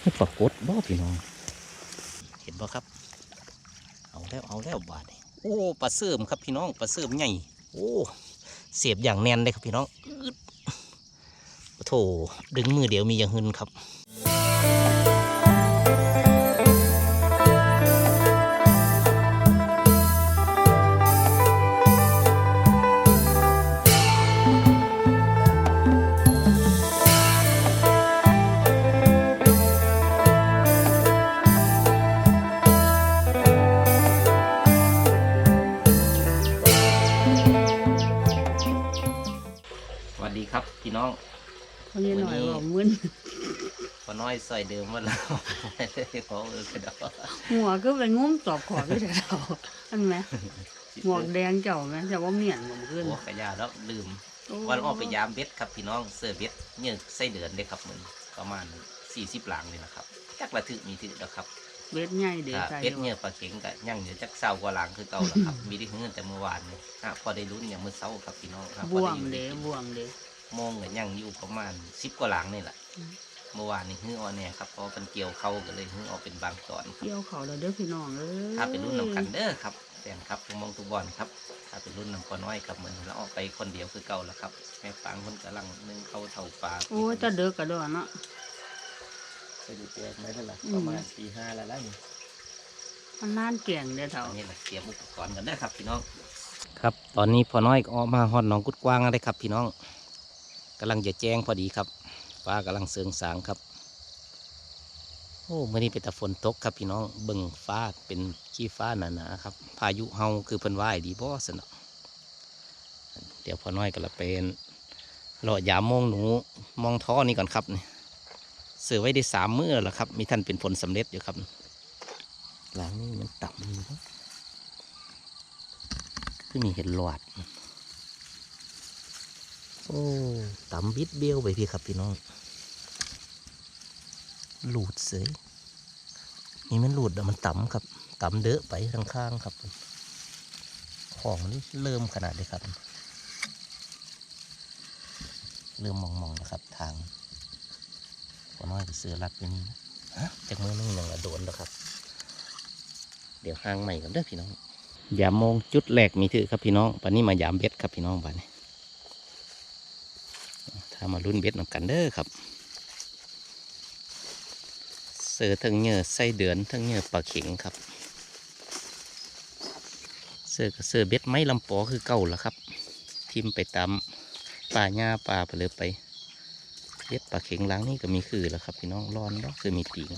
ให้ปรากฏบ่พี่น้อง เห็นบ่ครับ เอาแล้วเอาแล้วบาดโอ้ปลาเสื่อมครับพี่น้องปลาเสื่อมใหญ่ โอ้เสียบอย่างแน่นเลยครับพี่น้องอึดโถดึงมือเดี๋ยวมีอย่างหึนครับ น้องเขาเรียกหน่อยวันนี้ว่ามึนพอน้อยใส่เดิมมาแล้วขอเออกระดาหัวก็เป็นงุ้มตอบขอบด้วยเราอันไหมหมวกแดงเจ้าไหมแต่ว่าเมียนผมขึ้นโอ้ขยาแล้วลืมวันออกไปยามเบ็ดครับพี่น้องเสื้อเบ็ดเนี่ยไส้เดือนเลยครับมันประมาณสี่สิบหลังเลยนะครับจักระทึกมีถึกแล้วครับเบ็ดใหญ่เด็กถ้าใส่เบ็ดเนี่ยปลาเข็งกับย่างเดี๋ยวจักเศร้ากว่าหลังคือเก่าแล้วครับ มีได้เงินแต่เมื่อวานนี่ฮะพอได้ลุ้นอย่างเมื่อเช้าครับพี่น้องครับบ่วงพอเด้ได้อยู่บ่วงเด้ โมงกับย่างอยู่ประมาณสิบกว่าหลังนี่แหละอืมเมื่อวานนี่ฮื้อออนเนี่ยครับเพราะเป็นเกี่ยวเข้ากันเลยฮื้อออกเป็นบางตอนครับเกี่ยวเขาแล้วเด้อพี่น้องเอ้ยถ้าเป็นรุ่นนำกันเด้อครับแฟนครับทุกมองทุกบอลครับ ถ้าเป็นรุ่นนำพอน้อยครับเหมือนเราออกไปคนเดียวคือเก่าแล้วครับแม่ฟังคนกำลังนึ่งเข้าเท่าปลาโอ้ยจะเด้อกระโดดเนาะไปดูแจกไหมเท่าไหร่อืมประมาณตีห้าแล้วแล้วนี่มันน่านแก่งเด้อเถ่าอันนี้แหละเตรียมอุปกรณ์กันได้อครับพี่น้อง ครับ ตอนนี้พอน้อยก็ออกมาฮอดหนองกุดกว้างแล้วได้ครับพี่น้อง กำลังจะแจ้งพอดีครับฟ้ากำลังเสืองสางครับ โอ้เมื่อนี้เป็นแต่ฝนตกครับพี่น้องเบิ่งฟ้าเป็นขี้ฟ้าหนาๆครับ พายุเฮาคือเพิ่นว่ายดีบ่สนอเดี๋ยวพอน้อยก็ละเป็นรอยามองหนูมองท่อนี่ก่อนครับนี่เสือไว้ได้สามมื้อแล้วครับ มีท่านเป็นผลสำเร็จอยู่ครับหลังนี้มันต่ำอยู่เนอะคือมีเห็ดหลอด โอ้ต่ำบิดเบี้ยวไปพี่ครับพี่น้อง หลุดเสยนี่มันหลุดแต่มันต่ำครับต่ำเดอะไปข้างๆครับ ของมันเริ่มขนาดเลยครับ เริ่มมองๆนะครับทางพอน้อยก็เสือรัดไปนี่นะฮะจากมือนึงยังละโดนแล้วครับ เดี๋ยวห่างใหม่กันเด้อพี่น้องยามองจุดแรกมีถือครับพี่น้องปันนี้มายามเบ็ดครับพี่น้องปันนี้ ถ้ามารุ่นเบ็ดนำกันเด้อครับ เสือทั้งเงื่อไส้เดือนทั้งเงื่อปลาเข็งครับ เสือกับเสือเบ็ดไม้ลำปอคือเก่าแล้วครับ ทิมไปตามป่าหญ้าป่าไปเลยไปเบ็ดปลาเข็งล้างนี่ก็มีคือแล้วครับพี่น้องร้อนแล้วคือมีตีง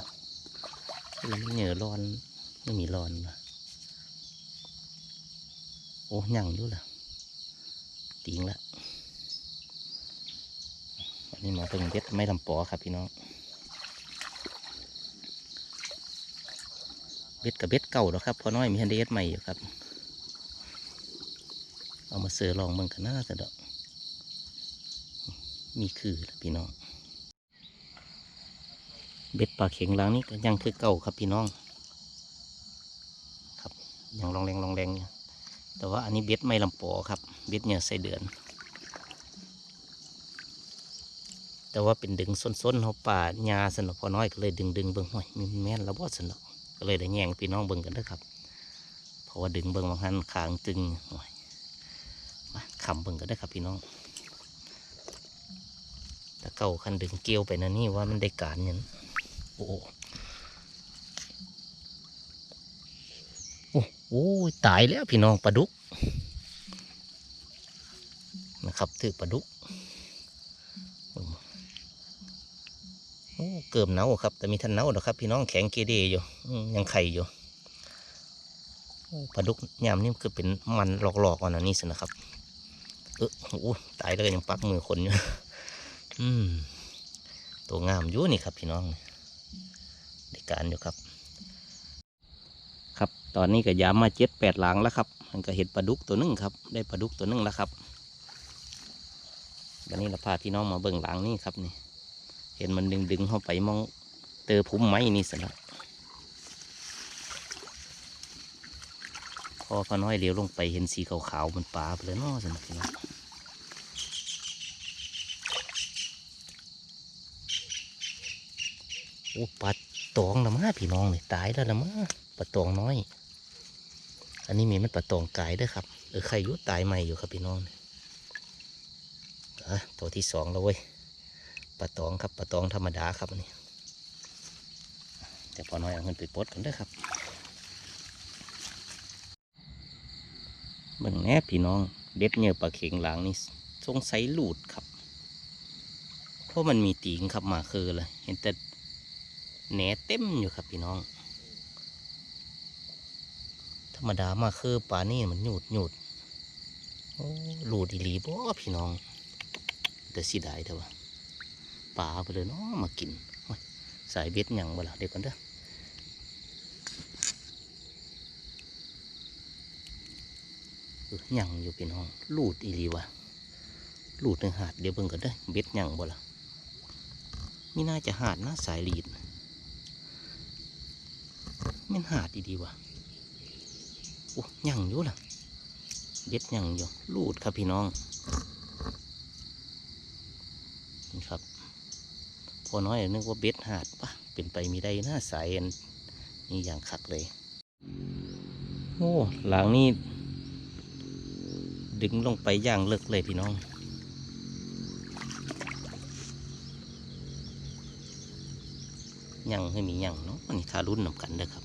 คือมีเหงื่อร้อนไม่มีร้อนนะโอ้ยังอยู่ละตีงละ นนี้มาเพิ่งเบ็ดไม้ลำปอครับพี่น้อง เบ็ดกับเบ็ดเก่าแล้วครับพอน้อยมีฮันเดสใหม่อยู่ครับ เอามาเสือลองเบิ่งกันหน้าสะดอกมีคือพี่น้อง เบ็ดปลาเข็งล้างนี่ก็ยังคือเก่าครับพี่น้อง ครับยังลองแรงลองแรงอยู่แต่ว่าอันนี้เบ็ดไม่ลำปอครับ เบ็ดเนี่ยใส่เดือน แต่ว่าเป็นดึงส้นๆเขาป่าหญ้าสนอพอน้อยก็เลยดึงดึงเบิ่งหน่อยมีแม่นแล้วบ่สนอก็เลยได้แย่งพี่น้องเบิ่งกันเด้ครับเพราะว่าดึงเบิ่งบางหันขางตึงโอ้ยมาขำเบิ่งกันได้ครับพี่น้องถ้าเก่าคันดึงเกลียวไปนะนี่ว่ามันได้การเนี่ยนะโอ้โหโอ้โอ้ยตายแล้วพี่น้องปลาดุกนะครับถือปลาดุก อ้เกือบเน่าครับ แต่มีทันเน่าหรอครับ พี่น้องแข็งเกเรอยู่ยังไข่อยู่ปลาดุกยามนี่คือเป็นมันหลอกๆอ่อนนนี้สินะครับ เออโอ้ตายแล้วก็ยังปักมือคนอยู่อืมตัวงามยู่นี่ครับ พี่น้องได้การอยู่ครับ ครับ ตอนนี้ก็ยามมาเจ็ดแปดหลังแล้วครับ มันก็เห็นปลาดุกตัวหนึงครับ ได้ปลาดุกตัวหนึงแล้วครับวันนี้เราพาพี่น้องมาเบิ่งหลังนี่ครับนี่ เห็นมันดึงดึงๆเข้าไปมองเตอพุ่มไม้นี่สินะพอพอน้อยเลี้ยวลงไปเห็นสีขาวๆมันปลาไปเลยเนาะสินะน้องโอ้ปลาตองละมาพี่น้องเลยตายแล้วละมาปลาตองน้อย อันนี้มีมันปลาตองกายด้วยครับเออใครยุตายใหม่อยู่ครับพี่น้องอะตัวที่สองแล้วเว้ย ลาตองครับปลาตองธรรมดาครับอันนี้แต่พอน้อยเอาเงินไปปลดกันด้อครับเบิ่งแน่พี่น้องเด็ดเนี่ยปลาเข็งหลังนี่สงสัยหลุดครับ เพราะมันมีตีงครับมาคือเลยเห็นแต่แหนเต็มอยู่ครับพี่น้อง ธรรมดามาคือปลานี่มันหยุดหยุดโอ้หลุดอีหลีบ่พี่น้องแต่สิได้เถอะวะ ปลาไปเลยเนาะมากินสายเบ็ดหยังบ่ล่ะเดี๋ยวก่อนเด้อหยังอยู่พี่น้องลุดอีหลีวะลุดในหาดเดี๋ยวเบิ่งกันเด้อเบ็ดหยังบ่ล่ะมีน่าจะหาดนะสายลีดม่นหาดดีๆวะโอ้ยังอยู่ล่ะเบ็ดยังอยู่ลูดครับพี่น้องนี่ครับ พอน้อยนึกว่าเบ็ดหาดปะเป็นไปมีได้หน้าสายอันนี่อย่างคักเลย โอ้หลังนี้ดึงลงไปอย่างเลิกเลยพี่น้องยังให้มียังเนาะอันนี้ทารุ่นนำกันเด้อครับ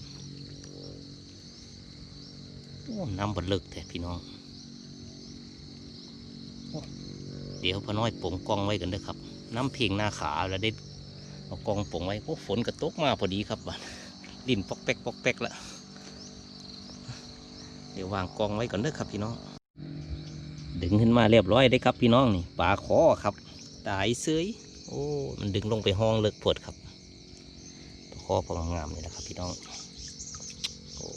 โอ้น้ำบดเลิกแต่พี่น้องเดี๋ยวพอน้อยปงกองไว้กันเด้อครับ น้ำเพียงหน้าขาแล้วได้ เอากองปงไว้โอ้ฝนกระตกมาพอดีครับบัดดินปอกแป๊กปอกแป๊กละเดี๋ยววางกองไว้ก่อนเด้อครับพี่น้อง ดึงขึ้นมาเรียบร้อยได้ครับพี่น้องนี่ปลาคอครับตายเซยโอ้มันดึงลงไปห้องเลิกปวดครับคอพองามนี่แหละครับ พี่น้องโอ้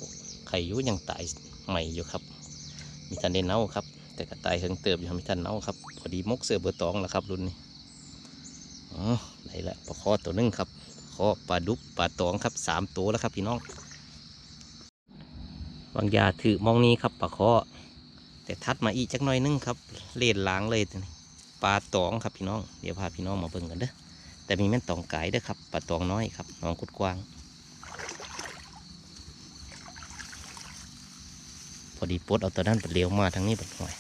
ไข่ยุยังตายใหม่อยู่ครับ มีทันได้เน่าครับ แต่ก็ตายเฮิงเติบอยู่มีทันเน่าครับพอดีมกเสือเบอร์ตองแล้วครับรุ่นนี้ อ๋อได้ละปลาคอตัวหนึงครับคอปลาดุกปลาตองครับสามตัวแล้วครับพี่น้องวางยาถือมองนี้ครับปลาคอแต่ทัดมาอีกจักหน่อยนึงครับเลนล้างเลยปลาตองครับพี่น้องเดี๋ยวพาพี่น้องมาเบิ่งกันเด้อแต่มีแม่นตองไก่ด้วยครับปลาตองน้อยครับน้องกุดกว้าง พอดีปดเอาตัวนั้นไปเลี้ยวมาทางนี้บัดหน่อย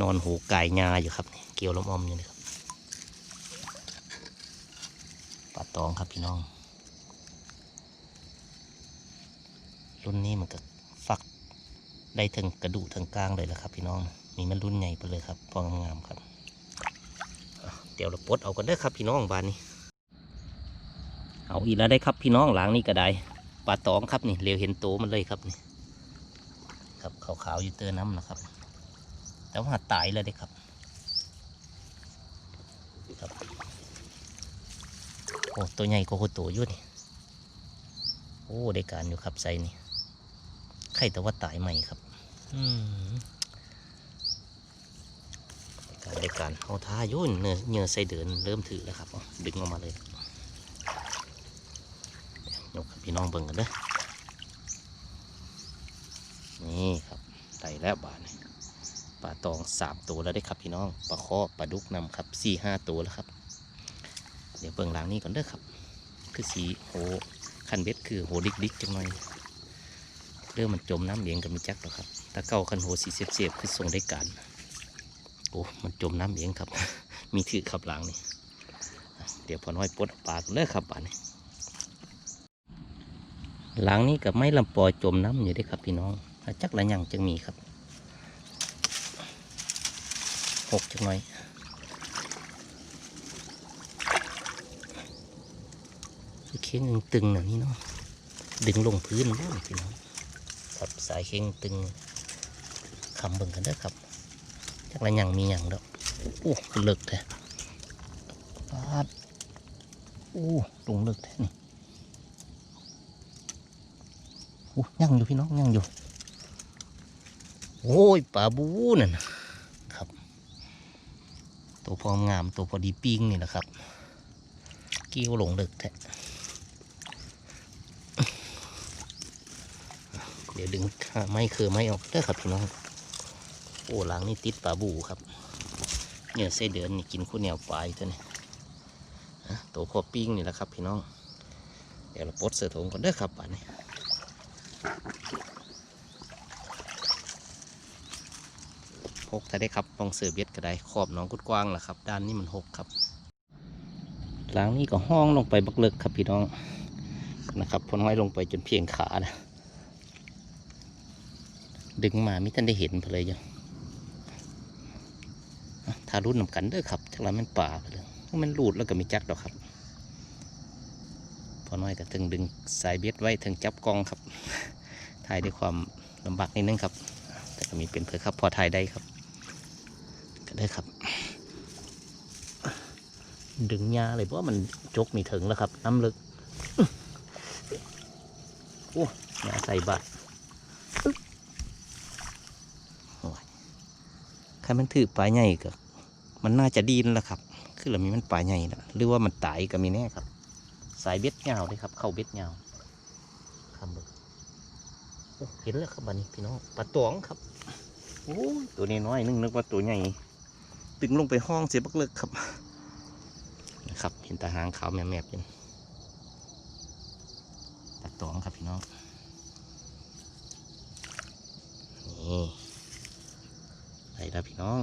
นอนหูไก่งาอยู่ครับเกี่ยวลมอมอยู่นี่ครับ ปลาตองครับพี่น้อง รุ่นนี้มันก็ฟักได้ถึงกระดูกถึงกลางเลยแหละครับ พี่น้องนี่มันรุ่นใหญ่ไปเลยครับพองามๆครับเดี๋ยวเราปลดเอากันเด้อครับพี่น้องบานนี้ เอาอีกแล้วได้ครับพี่น้องหลังนี้ก็ได้ปลาตองครับนี่เร็วเห็นโตมันเลยครับนี่ครับขาวๆอยู่เตอน้ำนะครับ แต่ว่าตายแล้วได้ครับโอ้ตัวใหญ่ก็โคโตอยู่นี่โอ้ได้การอยู่ครับไซนี่ไข่แต่ว่าตายใหม่ครับ อืมการได้การเอาท่ายุ่นเนื้อเนื้อใสเดินเริ่มถือแล้วครับดึงออกมาเลยยกพี่น้องเบิ่งกันเด้อนี่ครับไต่แล้วบาทนี่ปลาตองสามตัวแล้วได้ครับพี่น้องปลาคอปลาดุกนำครับสี่ห้าตัวแล้วครับ ดี๋ยวเบิ่งหลังนี้ก่อนเด้อครับ คือสีโหคันเบ็ดคือโหดิกดิกจังหน่อยเรื่อมันจมน้ำเลี้ยงกับมีจักหรอกครับถ้าเก้าคันโหสีเสียบๆคือทรงได้การโอ้มันจมน้ำเองครับ มีถือขับหลังนี่เดี๋ยวพอน้อยปลดปลากันเลยครับป่านนี้หลังนี้กับไม้ลำปอยจมน้ำอยู่ด้ครับพี่น้องจักละยังจึงมีครับหกจังหน่อยคือ เข่งตึงๆน่ะนี่เนาะดึงลงพื้นบ้างพี่น้องครับสายเข่งตึงคำเบิ่งกันเด้อครับจักละยังมีหยังดอกโอ้เลิกแท้ปาดโอ้ลงเลิกแท้นี่โอ้ยังอยู่พี่น้องยังอยู่โอ้ยปลาบูนั่นนะครับ ตัวพองามตัวพอดีปิ้งนี่แหละครับ กิ้วหลงเลิกแท้ เดี๋ยวดึงไม่คือไม่ออกเด้อครับพี่น้อง โอ้หลังนี่ติดปลาบูครับเหยื่อไส้เดือนนี่กินข้าวเหนียวปลายตัวนี้ตัวพอปิ้งนี่แหละครับพี่น้อง เดี๋ยวเราปลดเสือถงก่อนเด้อครับป่านนี้หกถ้าได้ครับลองเสือเบ็ดก็ได้ขอบน้องกุดกว้างล่ะครับ ด้านนี้มันหกครับ หลังนี้ก็ห้องลงไปบักเลิกครับพี่น้องนะครับพอน้อยลงไปจนเพียงขานะ ดึงมาไม่ทันได้เห็นเพเลยยังอะถ้ารุ่นนำกันเด้อครับจักไรมันป่าไปเลยมันหลุดแล้วก็มีจักดอกครับ พอน้อยก็ถึงดึงสายเบ็ดไว้ถึงจับกองครับ ถ่ายด้วยความลำบากนิดนึงครับ แต่ก็มีเป็นเพื่อครับ พอถ่ายได้ครับ ก็ได้ครับ ดึงยาเลยเพราะมันจกมีถึงแล้วครับ น้ำลึก โอ้ยาใส่บาตรโอ้ยใครมันถือปลาใหญ่ก็มันน่าจะดีนแล้วครับ คือเรามีมันปลาใหญ่ล้วหรือว่ามันตายก็มีแน่ครับ สายเบ็ดยาเลยครับ เข้าเบ็ดยาครับเบิ่งโอ้เห็นแล้วครับบันนี้พี่น้องปลาตองครับโอ้ตัวนี้น้อยนึงนึกว่าตัวใหญ่ตึงลงไปห้องเสียบักเลิกครับนะครับ เห็นตาหางขาวแมบๆอยู่ปลาตองครับพี่น้องนี่ ไปแล้วพี่น้อง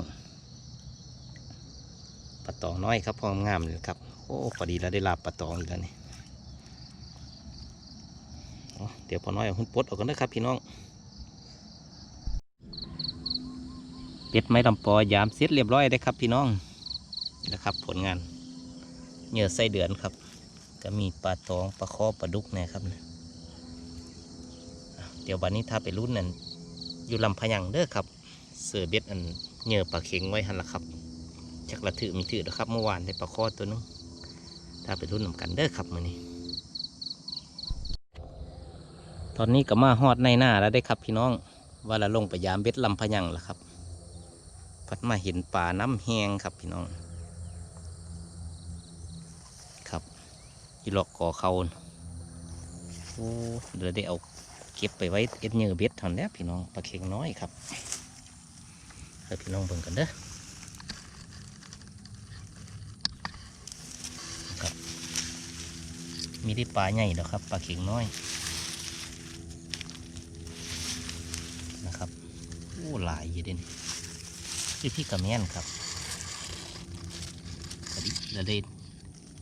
ปลาตองน้อยครับพองามเลยครับ โอ้พอดีแล้วได้ลาบปลาตองอีกแล้วนี่เอาเดี๋ยวพอน้อยเอาหุ่นปดออกกันนะครับพี่น้อง เป็ดไม้ลำปอยามเสร็จเรียบร้อยได้ครับพี่น้องนี่นะครับ ผลงานเหยื่อไส้เดือนครับ ก็มีปลาตองปลาคอปลาดุกนะครับ เดี๋ยววันนี้ถ้าไปรุ่นนั่นอยู่ลำพยังเด้อครับ เสือเบ็ดอันเหยื่อปลาเข็งไว้หันละครับจักระถือมีถือนะครับ เมื่อวานได้ปลาคอตัวนึงถ้าไปรุ่นนำกันเด้อครับมือนี้ ตอนนี้ก็มาฮอดในหน้าแล้วได้ครับพี่น้องว่าละลงไปยามเบ็ดลำพยังแล้วครับพัดมาเห็นป่าน้ำแห้งครับพี่น้องครับยีหลอกก่อเขาน่ะโอ้เดี๋ยวได้เอาเก็บไปไว้เอ็ดเหยื่อเบ็ดทันแหละพี่น้องปลาเค็งน้อยครับ ให้พี่น้องเบิ่งกันเด้อครับ มีได้ปลาใหญ่ดอกครับปลาเข็งน้อยนะครับโอ้หลายอยู่เด่นคือพี่กระแม่นครับพอดีเราได้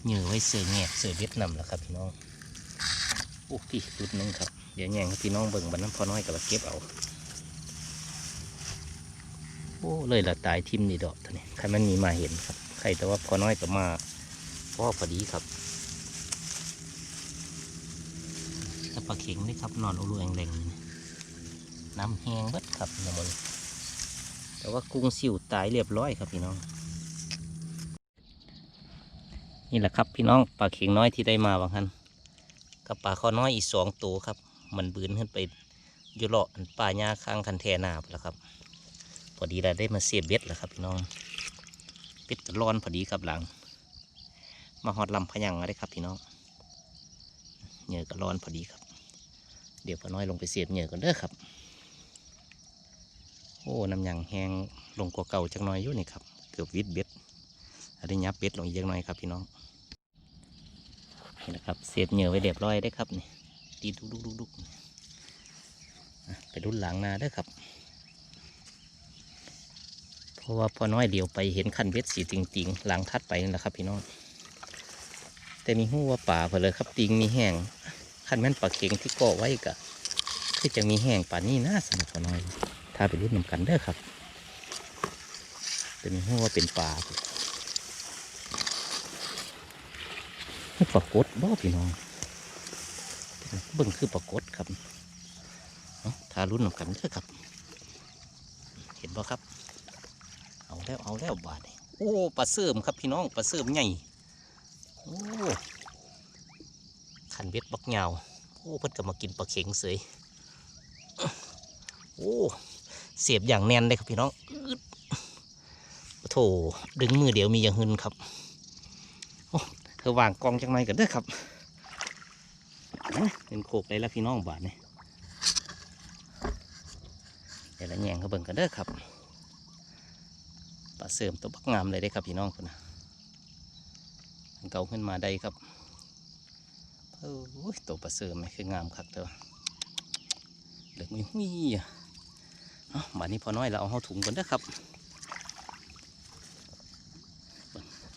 เหยื่อไว้เสือแงบเสือเวียดนามแล้วครับพี่น้องโอ้พี่รุดหนึงครับเดี๋ยวแย่งพี่น้องเบิ่งบันน้ำพอน้อยกับเก็บเอา โอ้เลยละตายทิมนี่ดอกตัวนี้ใครมันมีมาเห็นครับใครแต่ว่าพอน้อยก็มาพ่อพอดีครับถ้าปลาเข็งนี่ครับนอนอุลุแรงๆนี่น้ำแห้งเบิดครับน้ำมันแต่ว่ากุ้งสิวตายเรียบร้อยครับพี่น้อง นี่แหละครับพี่น้องปลาเข็งน้อยที่ได้มาบางท่านกับปลาข้อน้อยอีกสองตัวครับ มันบืนขึ้นไปยู่เลาะอันป่าหญ้าข้างคันแทนาไปแล้วครับ อดีเราได้มาเสียบเบ็ดแล้วครับพี่น้องเป็ดร้อนพอดีครับหลัง มาหอดลำพะยังเลยครับพี่น้องเหยื่อก็ร้อนพอดีครับ เดี๋ยวพอน้อยลงไปเสียบเหยื่อกันเด้อครับ โอ้น้ำยังแห้งลงกว่าเก่าจักน้อยอยู่นี่ครับเกือบวิดเบ็ดอันนี้ยับเบ็ดลงอีกจักหน้อยครับพี่น้องนี่นะครับเสียบเหยื่อไว้เรียบร้อยได้ครับนี่ตีดุกดุกดุกดุกไปรุ่นหลังนาเด้อครับ เพราะว่าพอน้อยเดียวไปเห็นคันเบ็ดสีจริงๆหลังทัดไปนั่นแหละครับพี่น้องแต่มีหูว่าป่าเพอเลยครับติงมีแห้งคันแม่นปลาเข็งที่เกาะไว้กะคือจะมีแห้งป่านี้น่าสนุกพอน้อยถ้าไปรุ่นนำกันเด้อครับแต่มีหูว่าเป็นป่านี่ปลากดบ่พี่น้องเบิ่งคือปลากดครับเนาะถ้ารุ่นนำกันเด้อครับ เห็นบ่ครับ เอาแล้วเอาแล้วบาดนี้โอ้ปลาเสื่อมครับพี่น้องปลาเสื่อมใหญ่โอ้ขันเบ็ดบักเหงาโอ้เพิ่นก็มากินปลาเข็งเสยโอ้เสียบอย่างแน่นเลยครับพี่น้องอโถดึงมือเดี๋ยวมีอย่างหึนครับโอ้เธอวางกองจังไรกันเด้อครับเป็นโคกเลยแล้วพี่น้องบาดนี่เดี๋ยวละแยงเขาเบิ่งกันเด้อครับ ปลาเสริมตัวบักงามเลยได้ครับพี่น้องคนนะเก่าขึ้นมาได้ครับโอ้ยตัวปลาเสริมไม่คืองามคักเด้อเหลือกไม่หุ้ยอะเอ้าบัดนี้พอน้อยเราเอาเข้าถุงก่อนนะครับ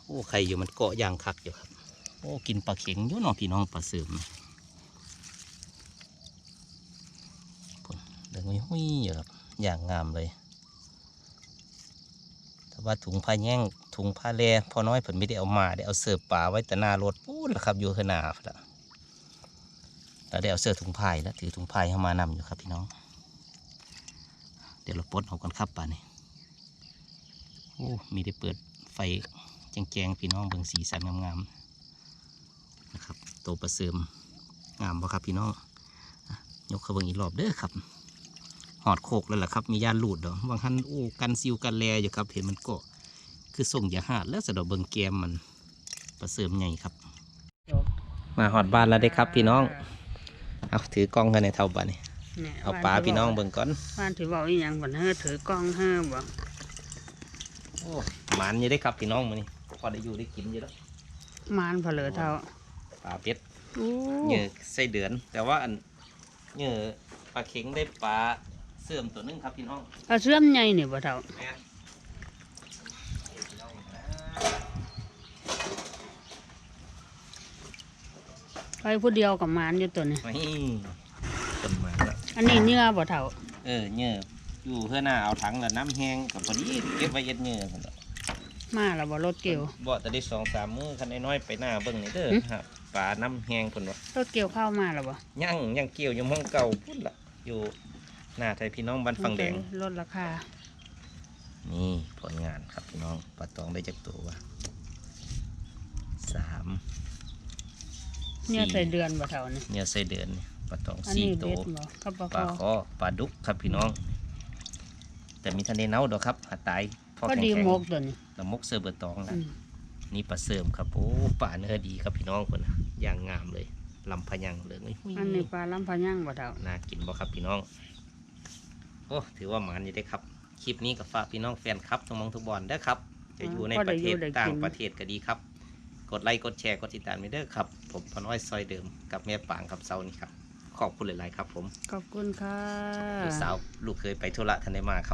โอ้ใครอยู่มันเกาะยางคักอยู่ครับ โอ้กินปลาเข็งอยู่เน้องพี่น้องปลาเสริมเหลือกไม่หุ้ยอยู่ครับอย่างงามเลย ว่าถุงผ้าแย่งถุงผ้าแลพอน้อยผมไม่ได้เอามาได้เอาเสิร์ฟป่าไว้แต่หน้ารถปูดละครับอยู่ข้างหน้าพุ่นละแล้วได้เอาเสื้อถุงพายแล้วถือถุงพายเข้ามานำอยู่ครับพี่น้อง เดี๋ยวเราปลดเอากันครับป่านี้โอ้มีได้เปิดไฟแจงๆพี่น้องเบิ่งสีสันงามๆนะครับโตประเสริมงามบ่ครับพี่น้องยกเข้าเบิ่งอีกรอบเด้อครับ หอดโคกแล้วล่ะครับ มียานหลุดดอกบางท่านโอ้กันซิวกันแลอยู่ครับ เห็นมันก็คือส่งยาหาดแล้วสะดอกเบิงแกมมันประเสริมใหญ่ครับ มาหอดบ้านแล้วได้ครับ พี่น้องเอาถือกล้องกันในเท่าบ้านนี่นี่ยเอาปลาพี่น้องเบิ่งก่อนบ้านถือบอกอีหยังบ่เฮ้อถือกล้องเฮ้อบ่โอ้หมันอยู่ได้ครับพี่น้องมื้อนี้พอได้อยู่ได้กินอยู่แล้วมานเผลอเท่าปลาเป็ดโอ้เหยื่อไส้เดือน แต่ว่าอันเหยื่อปลาเข็งได้ปลา เสื่อมตัวหนึงครับพี่น้องเอาเสื่อมใหญ่นี่บ่เท่าแม่นพี่น้องนะไปผู้เดียวกับมานอยู่ตัวนี้ไม่ต้นไม้แล้วอันนี้เนื้อบ่เท่า เออเหงื่ออยู่เพื่อหน้าเอาถังแล้วน้ำแห้งกับพอดีเก็บไว้เย็ดเหงื่อพุ่นล่ะมาแล้วบ่รถเกี่ยวบ่แต่ได้สองสามมื้อคันน้อยๆไปหน้าเบิ่งนี่เด้อหึครับปลาน้ำแห้งพุ่นวะรถเกี่ยวเข้ามาแล้วบ่ย่างย่างเกี่ยวอยู่หม้องเก่าพุ่นละอยู่ หน้าไทยพี่น้องบ้านฟังแดงลดราคา นี่ผลงานครับพี่น้องปลาตองได้จากตัววะสามเนี่ยใส่เดือนบ่เท่านี่เนี่ยใส่เดือนนี่ปลาตองอันสี่นี้ตัเบ็วดบ่กับปลาปลาคคออปลาดุกครับพี่น้อง แต่มีทะเลเน่าดอกครับหาตายพอก็แข็งดีแข็งหมกตัวนี้ละมกเสือเบอร์ตองนะอืมนี่ปลาเสริมครับโอ้ป่าเนื้อดีครับพี่น้องคนน่ะอย่างงามเลยลำพะยังเลยหุ้ยอันนี้ปลาลำพะยังบ่เท่าน่ากินบ่ครับพี่น้องโอ้ถือว่าหมานอยู่ได้ครับ คลิปนี้กับฝากพี่น้องแฟนครับทุกหมองทุกบอลเด้อครับ จะอยู่ในประเทศต่างประเทศก็ดีครับ กดไลค์กดแชร์กดติดตามไปเด้อครับ ผมพอน้อยซอยเดิมกับแม่ปางกับเซานี่ครับ ขอบคุณหลาย ๆ ครับ ผม ขอบคุณค่ะลูกสาวลูกเคยไปธุระทันได้มาครับ